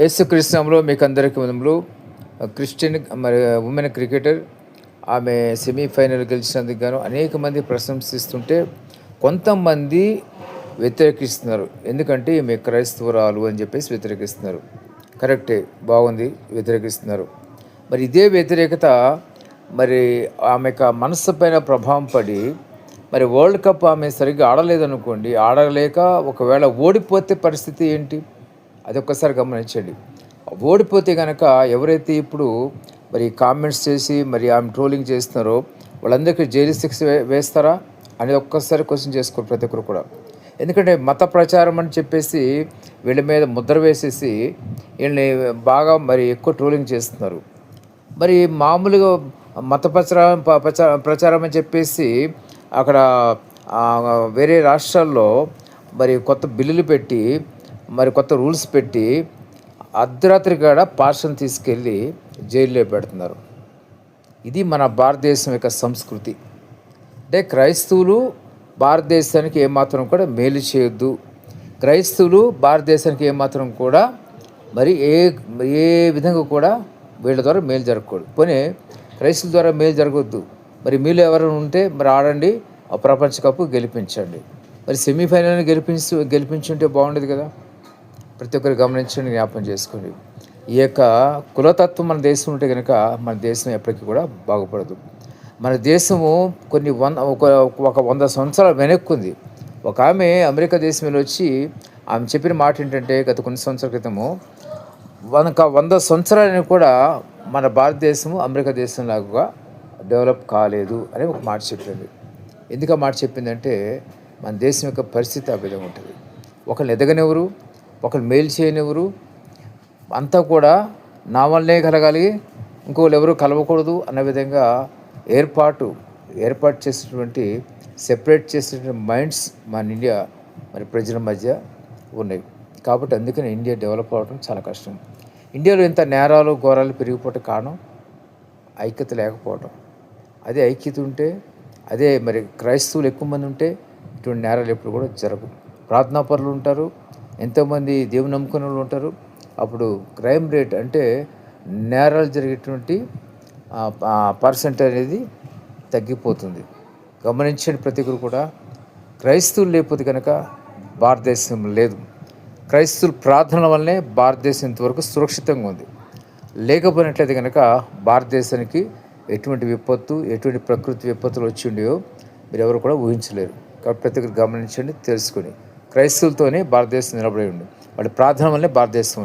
యేసుకృష్ణంలో మీకు అందరికీ మనములు క్రిస్టియన్ మరి ఉమెన్ క్రికెటర్ ఆమె సెమీఫైనల్ గెలిచినందుకు గాను అనేక మంది ప్రశంసిస్తుంటే కొంతమంది వ్యతిరేకిస్తున్నారు. ఎందుకంటే ఈమె క్రైస్తవురాలు అని చెప్పేసి వ్యతిరేకిస్తున్నారు. కరెక్టే బాగుంది వ్యతిరేకిస్తున్నారు. మరి ఇదే వ్యతిరేకత మరి ఆమె యొక్క మనస్సు పైన ప్రభావం పడి మరి వరల్డ్ కప్ ఆమె సరిగ్గా ఆడలేదనుకోండి ఆడలేక ఒకవేళ ఓడిపోతే పరిస్థితి ఏంటి? అది ఒక్కసారి గమనించండి. ఓడిపోతే కనుక ఎవరైతే ఇప్పుడు మరి కామెంట్స్ చేసి మరి ఆమె ట్రోలింగ్ చేస్తున్నారో వాళ్ళందరికీ జైలు శిక్ష వే- వేస్తారా? అనేది ఒక్కసారి క్వశ్చన్ చేసుకోరు ప్రతి ఒక్కరు కూడా. ఎందుకంటే మత ప్రచారం అని చెప్పేసి వీళ్ళ మీద ముద్ర వేసేసి వీళ్ళని బాగా మరి ఎక్కువ ట్రోలింగ్ చేస్తున్నారు. మరి మామూలుగా మత ప్రచారం ప్రచారం అని చెప్పేసి అక్కడ వేరే రాష్ట్రాల్లో మరి కొత్త బిల్లులు పెట్టి మరి కొత్త రూల్స్ పెట్టి అర్ధరాత్రి కాడ పార్షన్ తీసుకెళ్ళి జైల్లో పెడుతున్నారు. ఇది మన భారతదేశం యొక్క సంస్కృతి. అంటే క్రైస్తవులు భారతదేశానికి ఏమాత్రం కూడా మేలు చేయొద్దు. క్రైస్తవులు భారతదేశానికి ఏమాత్రం కూడా మరి ఏ ఏ విధంగా కూడా వీళ్ళ ద్వారా మేలు జరగకూడదు. పోనీ క్రైస్తుల ద్వారా మేలు జరగవద్దు మరి మీలో ఎవరైనా ఉంటే మరి ఆడండి ఆ ప్రపంచ కప్ గెలిపించండి. మరి సెమీఫైనల్ని గెలిపించి గెలిపించుంటే బాగుండేది కదా. ప్రతి ఒక్కరు గమనించండి జ్ఞాపకం చేసుకోండి. ఈ యొక్క కులతత్వం మన దేశం ఉంటే కనుక మన దేశం ఎప్పటికీ కూడా బాగుపడదు. మన దేశము కొన్ని వంద ఒక ఒక వంద సంవత్సరాలు వెనక్కుంది. ఒక ఆమె అమెరికా దేశంలో వచ్చి ఆమె చెప్పిన మాట ఏంటంటే గత కొన్ని సంవత్సరాల క్రితము వంద వంద సంవత్సరాలని కూడా మన భారతదేశము అమెరికా దేశంలాగా డెవలప్ కాలేదు అని ఒక మాట చెప్పింది. ఎందుకు ఆ మాట చెప్పిందంటే మన దేశం యొక్క పరిస్థితి ఆ విధంగా ఉంటుంది. ఒకరిని ఎదగనెవరు ఒకరు మేలు చేయనివ్వరు. అంతా కూడా నా వల్లే కలగాలి ఇంకోళ్ళు ఎవరు కలవకూడదు అన్న విధంగా ఏర్పాటు ఏర్పాటు చేసినటువంటి సెపరేట్ చేసినటువంటి మైండ్స్ మన ఇండియా మరి ప్రజల మధ్య ఉన్నాయి. కాబట్టి అందుకని ఇండియా డెవలప్ అవ్వడం చాలా కష్టం. ఇండియాలో ఇంత నేరాలు ఘోరాలు పెరిగిపోవటం కారణం ఐక్యత లేకపోవడం అదే ఐక్యత ఉంటే అదే మరి క్రైస్తవులు ఎక్కువ మంది ఉంటే ఇటువంటి నేరాలు ఎప్పుడు కూడా జరగవు. ప్రార్థనా పరులు ఉంటారు ఎంతోమంది దేవుని నమ్ముకునే వాళ్ళు ఉంటారు. అప్పుడు క్రైమ్ రేట్ అంటే నేరాలు జరిగేటువంటి పర్సెంట్ అనేది తగ్గిపోతుంది. గమనించండి ప్రతి ఒక్కరు కూడా క్రైస్తవులు లేకపోతే కనుక భారతదేశం లేదు. క్రైస్తవుల ప్రార్థనల వల్లనే భారతదేశం ఇంతవరకు సురక్షితంగా ఉంది. లేకపోయినట్లయితే కనుక భారతదేశానికి ఎటువంటి విపత్తు ఎటువంటి ప్రకృతి విపత్తులు వచ్చి ఉండేవో మీరు ఎవరు కూడా ఊహించలేరు. కాబట్టి ప్రతి ఒక్కరు గమనించండి తెలుసుకొని. క్రైస్తవులతోనే భారతదేశం నిలబడి ఉంది వాటి ప్రార్థన వల్లే భారతదేశం